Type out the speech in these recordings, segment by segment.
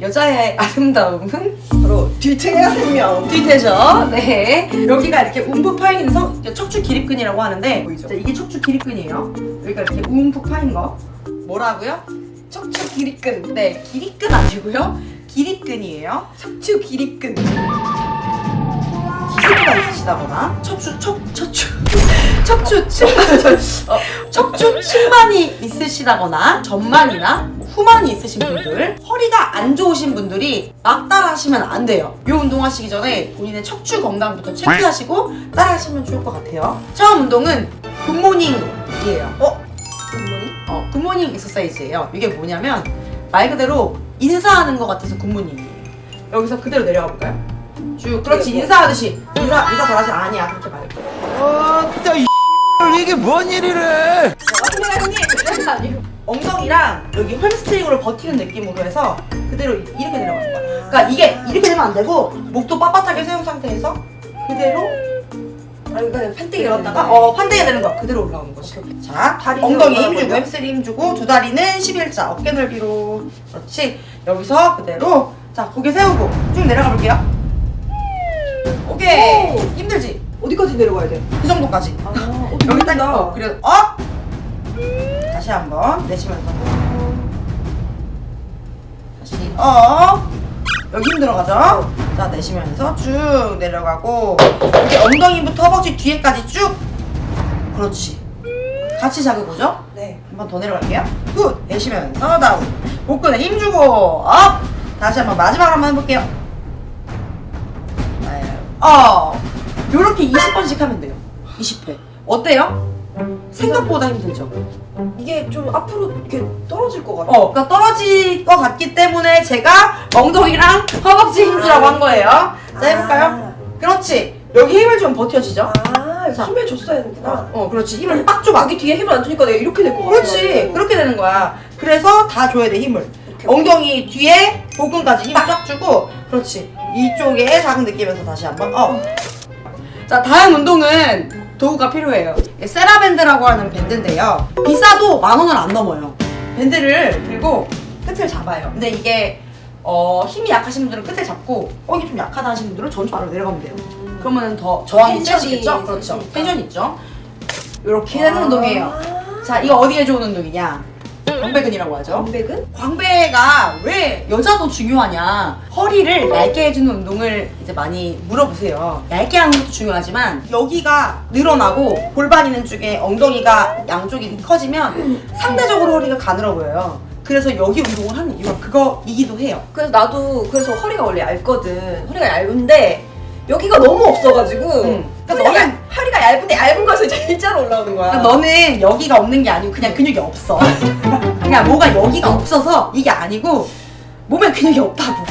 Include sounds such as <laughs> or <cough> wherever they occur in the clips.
여자의 아름다움은 바로 뒤태의 생명. 뒤태죠. 네. 여기가 이렇게 움푹 파인 성 척추 기립근이라고 하는데 보이죠? 자, 이게 척추 기립근이에요. 여기가 이렇게 움푹 파인 거. 뭐라고요? 척추 기립근. 네, 기립근 아니고요. 기립근이에요. 척추 기립근. 기세가 있으시다거나 척추 척 척추 <laughs> 척추 측만 <laughs> 어, 척추 측만이 있으시다거나 전만이나 후만이 있으신 분들 허리가 안 좋으신 분들이 막 따라하시면 안 돼요 이 운동 하시기 전에 본인의 척추 건강부터 체크하시고 따라하시면 좋을 것 같아요 처음 운동은 굿모닝이에요 어? 굿모닝? 어, 굿모닝 익서사이즈예요. 이게 뭐냐면 말 그대로 인사하는 것 같아서 굿모닝이에요. 여기서 그대로 내려가 볼까요? 쭉 그렇지 네, 뭐. 인사하듯이 인사 인사 잘하지 아니야 그렇게 말고. 아따 이 이게 뭔 일이래? 엉덩이랑 여기 햄스트링으로 버티는 느낌으로 해서 그대로 이- 이렇게 내려가는 거야. 그러니까 이게 이렇게 되면 안 되고 목도 빳빳하게 세운 상태에서 그대로 아 이거 그냥 판때기 내렸다가 어 판대가 되는 거야. 그대로 올라오는 거지. 자, 다리 엉덩이 힘. 주고 햄스트링 힘 주고 두 다리는 11자 어깨 넓이로 그렇지. 여기서 그대로 자 고개 세우고 쭉 내려가 볼게요. 오케이. 오. 힘들지? 어디까지 내려가야 돼? 그 정도까지. 아 어, 여기 딱다 어, 그래. 어? 다시 한번 내쉬면서 다시 어 여기 힘 들어가죠? 자 내쉬면서 쭉 내려가고 이렇게 엉덩이부터 허벅지 뒤에까지 쭉 그렇지 같이 자극오죠? 네. 한 번 더 내려갈게요 굿 내쉬면서 다운 복근에 힘 주고 업 다시 한번 마지막으로 한번 해볼게요 네. 어 요렇게 20번씩 하면 돼요 20회 어때요? 생각보다 힘들죠? 이게 좀 앞으로 이렇게 떨어질 것 같아. 어, 그러니까 떨어질 것 같기 때문에 제가 엉덩이랑 허벅지 힘주라고 한 거예요. 자, 해볼까요? 그렇지. 여기 힘을 좀 버텨지죠? 아, 자. 힘을 줬어야 되는구나. 어, 그렇지. 힘을 빡 줘봐. 여기 뒤에 힘을 안 주니까 내가 이렇게 될 것 같아. 그렇지. 그렇게 되는 거야. 그래서 다 줘야 돼, 힘을. 엉덩이 뒤에 복근까지 힘 쫙 주고, 그렇지. 이쪽에 자극 느끼면서 다시 한 번, 어. 자, 다음 운동은 도구가 필요해요. 이게 세라밴드라고 하는 밴드인데요. 비싸도 만 원을 안 넘어요. 밴드를 들고 끝을 잡아요. 근데 이게 어, 힘이 약하신 분들은 끝을 잡고 어 이게 좀 약하다 하시는 분들은 전주 바로 내려가면 돼요. 그러면은 더 저항이 텐션이 세지겠죠? 그렇죠. 있으니까. 텐션 있죠? 이렇게 되는 운동이에요. 아. 자, 이거 어디에 좋은 운동이냐? 광배근이라고 하죠. 광배근? 광배가 왜 여자도 중요하냐? 허리를 얇게 해주는 운동을 이제 많이 물어보세요. 얇게 하는 것도 중요하지만 여기가 늘어나고 골반 있는 쪽에 엉덩이가 양쪽이 커지면 상대적으로 허리가 가늘어 보여요. 그래서 여기 운동을 하는 이유가 그거이기도 해요. 그래서 나도 그래서 허리가 원래 얇거든. 허리가 얇은데 여기가 너무 없어가지고 응. 그러니까 그러니까 허리가, 허리가 얇은데 얇은 거에서 이제 일자로 올라오는 거야. 그러니까 너는 여기가 없는 게 아니고 그냥 근육이 없어. 그냥 뭐가 여기가 없어서 이게 아니고 몸에 근육이 없다고.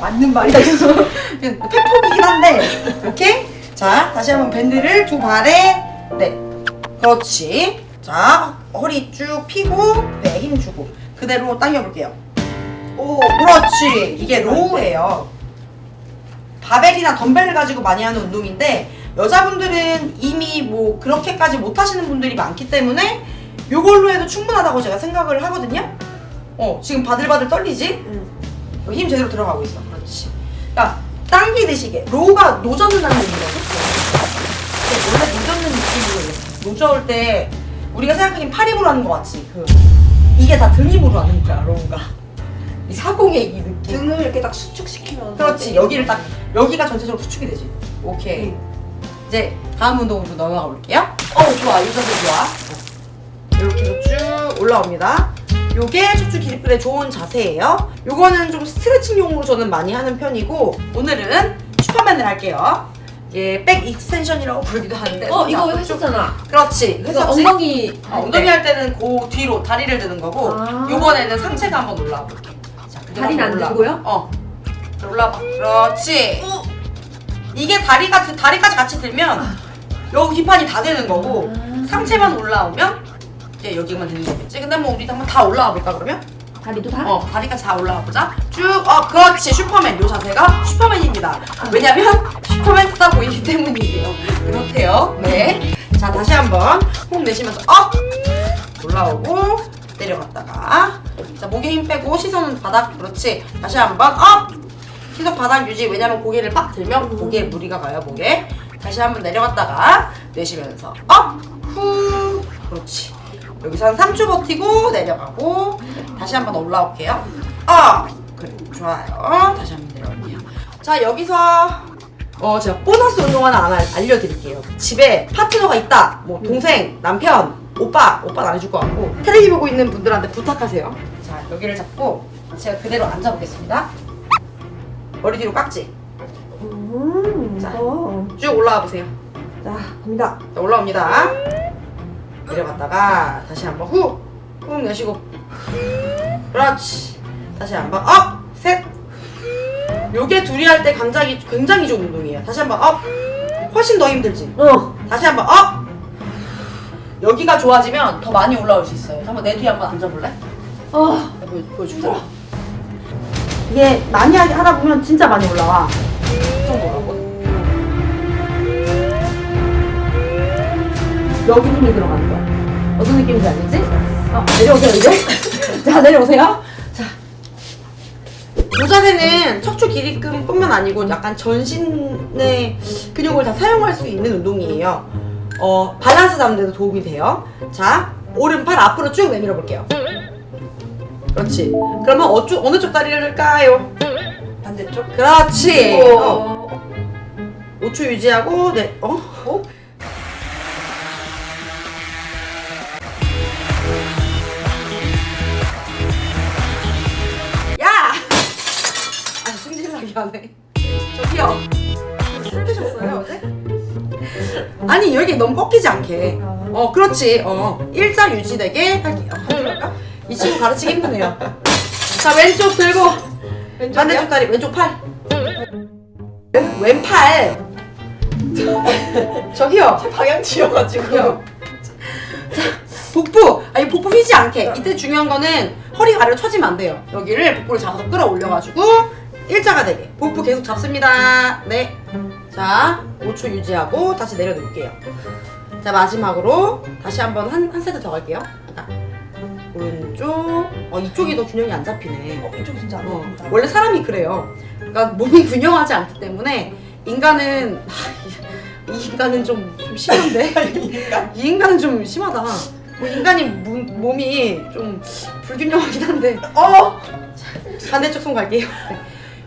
맞는 말이다. 팩폭이긴 <laughs> 한데, 오케이? 자, 다시 한번 밴드를 두 발에, 네. 그렇지. 자, 허리 쭉 펴고, 네, 힘 주고. 그대로 당겨볼게요. 오, 그렇지. 이게 로우예요. 바벨이나 덤벨을 가지고 많이 하는 운동인데 여자분들은 이미 뭐 그렇게까지 못 하시는 분들이 많기 때문에 요걸로 해도 충분하다고 제가 생각을 하거든요. 어, 지금 바들바들 떨리지? 응. 여기 힘 제대로 들어가고 있어. 그렇지. 그러니까 당기듯이 이게 로우가 노젓는 하는 의미가 그렇죠. 원래 노젓는 느낌으로 노저을 때 우리가 생각하기엔 팔 힘으로 하는 것 같지. 그 이게 다 등 힘으로 하는 거야 로우가. 이 사공의 이 느낌. 등을 이렇게 딱 수축시키면 그렇지 여기를 딱 여기가 전체적으로 수축이 되지. 오케이. 응. 이제 다음 운동으로 넘어가 볼게요. 어 좋아. 이 자세 좋아. 이렇게 해서 쭉 올라옵니다. 요게 척추 기립근에 좋은 자세예요. 요거는 좀 스트레칭용으로 저는 많이 하는 편이고 오늘은 슈퍼맨을 할게요. 이게 백 익스텐션이라고 부르기도 하는데 어 이거 자, 했었잖아. 그렇지. 그래서? 엉덩이 어, 엉덩이 할 때는 그 뒤로 다리를 드는 거고 아. 요번에는 상체가 한번 올라와 볼게 자, 그대로 다리는 안 올라와. 들고요? 어. 올라와 그렇지. 이게 다리가 다리까지 같이 들면 여기 뒷판이 다 되는 거고 아. 상체만 올라오면 이제 여기만 되는 거겠지? 근데 뭐 우리 한번 다 올라와 볼까 그러면? 다리도 다? 어 다리까지 다 올라가 보자. 쭉 어 그렇지. 슈퍼맨. 요 자세가 슈퍼맨입니다. 왜냐면 슈퍼맨 크다 보이기 때문이에요. 그렇대요. 네 자 다시 한번 호흡 내쉬면서 업! 올라오고 내려갔다가 자 목에 힘 빼고 시선은 바닥 그렇지. 다시 한번 업! 시선 바닥 유지. 왜냐면 고개를 빡 들면 고개에 무리가 가요 목에. 다시 한번 내려갔다가 내쉬면서 업 후! 그렇지. 여기서 한 3초 버티고 내려가고 다시 한번 올라올게요. 업! 그래 좋아요. 다시 한번 내려갈게요. 자 여기서 어 제가 보너스 운동 하나 알려드릴게요. 집에 파트너가 있다. 뭐 동생 남편 오빠 오빠는 안 해줄 것 같고. 테레비 보고 있는 분들한테 부탁하세요. 자 여기를 잡고 제가 그대로 앉아보겠습니다. 머리 뒤로 깍지. 음, 자. 어. 쭉 올라와 보세요. 자, 갑니다. 자, 올라옵니다. 내려갔다가 다시 한번 후후 내쉬고. 그렇지. 다시 한번 업 셋. 요게 둘이 할 때 굉장히 굉장히 좋은 운동이에요. 다시 한번 업. 훨씬 더 힘들지? 어. 다시 한번 업 여기가 좋아지면 더 많이 올라올 수 있어요. 한번 내 뒤에 한번 앉아볼래? 어. 보여, 보여줄게. 이게 많이 하다 보면 진짜 많이 올라와. 이 정도라고? 여기 힘이 들어가는 거야. 어떤 느낌인지 알겠지? 어, 내려오세요 이제. <laughs> 자 내려오세요. 자. 요자세는 척추 기립근뿐만 아니고 약간 전신의 근육을 다 사용할 수 있는 운동이에요. 어, 밸런스 잡는 데도 도움이 돼요. 자, 오른팔 앞으로 쭉 내밀어 볼게요. 그렇지. 그러면 어쭈, 어느 쪽 다리를까요? 반대쪽. 그렇지. 어, 어. 5초 유지하고, 네, 어? 어? 야! 아, 승질나게 하네. 저기요. 술 드셨어요, 어제? 아니, 여기 너무 꺾이지 않게. 어, 그렇지. 어. 일자 유지되게 할게요. 할까? 이 친구 가르치기 힘드네요. 자, 왼쪽 들고. 반대쪽 다리, 왼쪽 팔. 왼, 왼팔. <laughs> 저기요. 방향 지어가지고. 자, 복부. 아니, 복부 휘지 않게. 이때 중요한 거는 허리 아래로 처지면 안 돼요. 여기를 복부를 잡아서 끌어올려가지고 일자가 되게. 복부 계속 잡습니다. 네. 자, 5초 유지하고 다시 내려놓을게요. 자, 마지막으로 다시 한번 한, 한 세트 더 갈게요. 자, 오른쪽. 어, 이쪽이 더 균형이 안 잡히네. 어, 이쪽 진짜 안 어. 원래 사람이 그래요. 그러니까 몸이 <laughs> 균형하지 않기 때문에 인간은 하, 이 인간은 좀, 좀 심한데 <laughs> 이 인간은 좀 심하다. 뭐 인간이 무- 몸이 좀 불균형하긴 한데 어 반대쪽 손 갈게요. 네.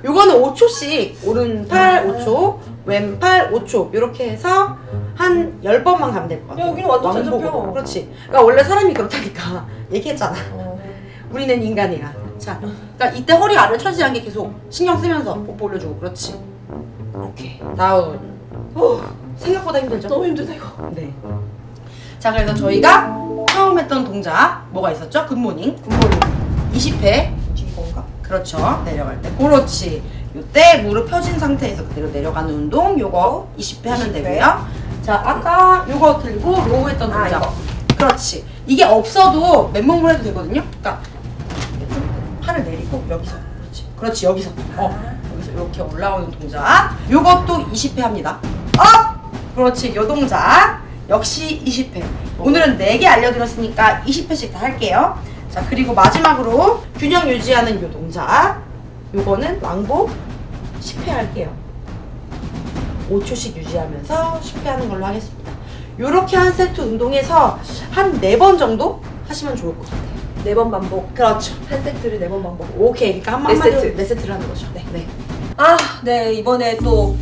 <laughs> 요거는 5초씩 오른팔 5초, 왼팔 5초 이렇게 해서 한 10번만 가면 될 것 같아요. 야, 여기는 완전 잘 왕복으로. 그렇지. 그러니까 원래 사람이 그렇다니까 <laughs> 얘기했잖아. 어. 우리는 인간이야. 자, 그러니까 이때 허리 아래 처지지 않게 계속 신경 쓰면서 뽀뽀 올려주고 그렇지. 오케이. 다운. 오, 생각보다 힘들죠? 너무 힘들다 이거. 네. 자, 그래서 저희가 처음 했던 동작 뭐가 있었죠? 굿모닝. 굿모닝. 20회. 이건가? 그렇죠. 내려갈 때. 그렇지. 요때 무릎 펴진 상태에서 그대로 내려가는 운동 요거 20회 하면 20회. 되고요. 자, 아까 요거 들고 로우 했던 아, 동작. 이거. 그렇지. 이게 없어도 맨몸으로 해도 되거든요. 그러니까 팔을 내리고 여기서. 그렇지. 그렇지. 여기서. 어. 여기서 이렇게 올라오는 동작. 요것도 20회 합니다. 업! 그렇지. 요 동작. 역시 20회. 오늘은 4개 알려드렸으니까 20회씩 다 할게요. 자, 그리고 마지막으로 균형 유지하는 요 동작. 요거는 왕복 10회 할게요. 5초씩 유지하면서 10회 하는 걸로 하겠습니다. 요렇게 한 세트 운동에서 한 4번 정도 하시면 좋을 것 같아요. 네 번 반복. 그렇죠. 한 세트를 네 번 반복. 오케이. 그러니까 한네 마디로 세트. 네 세트를 하는 거죠. 네. 네. 아, 네 이번에 또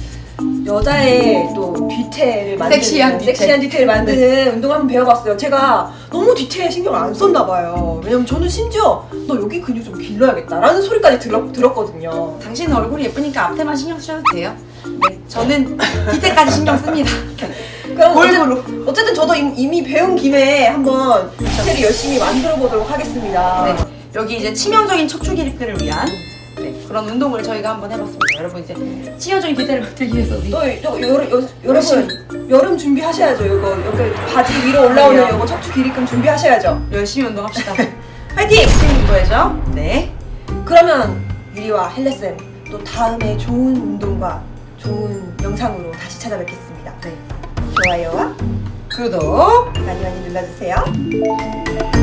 여자의 또 뒤태를 만드는 섹시한 뒤태. 섹시한 디테일을 만드는 운동 한번 배워봤어요. 제가 너무 디테일에 신경을 안 썼나 봐요. 왜냐면 저는 심지어 너 여기 근육 좀 길러야겠다라는 소리까지 들었, 들었거든요. 당신 얼굴이 예쁘니까 앞에만 신경 쓰셔도 돼요. 네. 저는 <laughs> 뒤태까지 신경 씁니다. <laughs> 그럼 골고루. 어쨌든, 어쨌든 저도 임- 이미 배운 김에 한번 디테일을 열심히 만들어 보도록 하겠습니다. 네. 여기 이제 치명적인 척추 기립근을 위한 네, 그런 운동을 저희가 한번 해봤습니다. 여러분 이제 치명적인 기대를 만들기 위해서 우리 또, 또 여름, 여, 여러분 여름 준비하셔야죠. 이거 여기 바지 위로 올라오는. 이거 척추 기립근 준비하셔야죠. 열심히 운동합시다. <laughs> 화이팅! 열심히 운동해죠. 네. 그러면 유리와 헬레쌤 또 다음에 좋은 운동과 좋은 영상으로 다시 찾아뵙겠습니다. 네. 좋아요와 구독. 많이 많이 눌러주세요.